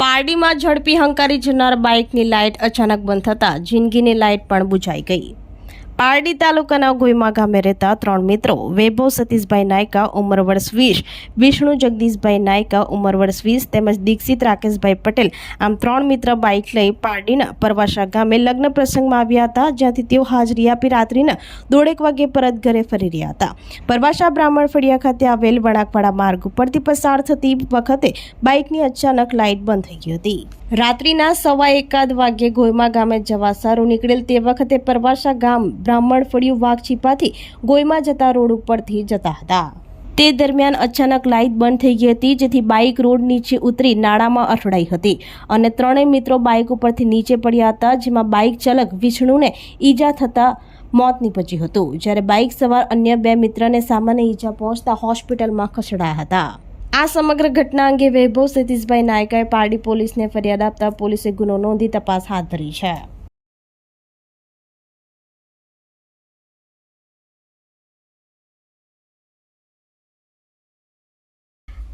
પારડીમાં ઝડપી હંકારી જનાર બાઇકની લાઇટ અચાનક બંધ થતાં જિંદગીની લાઇટ પણ બુઝાઈ ગઈ. પારડી તાલુકાના ગોઈમા ગામે રહેતા ત્રણ મિત્રો, વૈભવ સતીશભાઈ નાયકા, ઉંમર વર્ષ વીસ, વિષ્ણુ જગદીશભાઈ નાયકા, ઉંમર વર્ષ વીસ તેમજ દીક્ષિત રાકેશભાઈ પટેલ, આમ ત્રણ મિત્ર બાઇક લઈ પારડીના પરવાસા ગામે લગ્ન પ્રસંગમાં આવ્યા હતા, જ્યાંથી તેઓ હાજરી આપી રાત્રિના દોઢેક વાગે પરત ઘરે ફરી રહ્યા હતા. પરવાસા બ્રાહ્મણ ફળિયા ખાતે આવેલ વણાકવાડા માર્ગ ઉપરથી પસાર થતી વખતે બાઇકની અચાનક લાઇટ બંધ થઈ ગઈ હતી. રાત્રિના સવા એકાદ વાગ્યે ગોયમા ગામે જવા સારું નીકળેલ તે વખતે પરવાસા ગામ બ્રાહ્મણ ફળિયું વાઘછીપાથી ગોયમાં જતા રોડ ઉપરથી જતા હતા. તે દરમિયાન અચાનક લાઇટ બંધ થઈ ગઈ હતી, જેથી બાઇક રોડ નીચે ઉતરી નાળામાં અથડાઈ હતી અને ત્રણેય મિત્રો બાઇક ઉપરથી નીચે પડ્યા હતા, જેમાં બાઇક ચાલક વિષ્ણુને ઈજા થતાં મોત નીપજ્યું હતું. જ્યારે બાઇક સવાર અન્ય બે મિત્રને સામાન્ય ઈજા પહોંચતા હોસ્પિટલમાં ખસેડાયા હતા. આ સમગ્ર ઘટના અંગે વૈભવ સતીશભાઈ નાયકાએ પારડી પોલીસને ફરિયાદ આપતા પોલીસે ગુનો નોંધી તપાસ હાથ ધરી છે.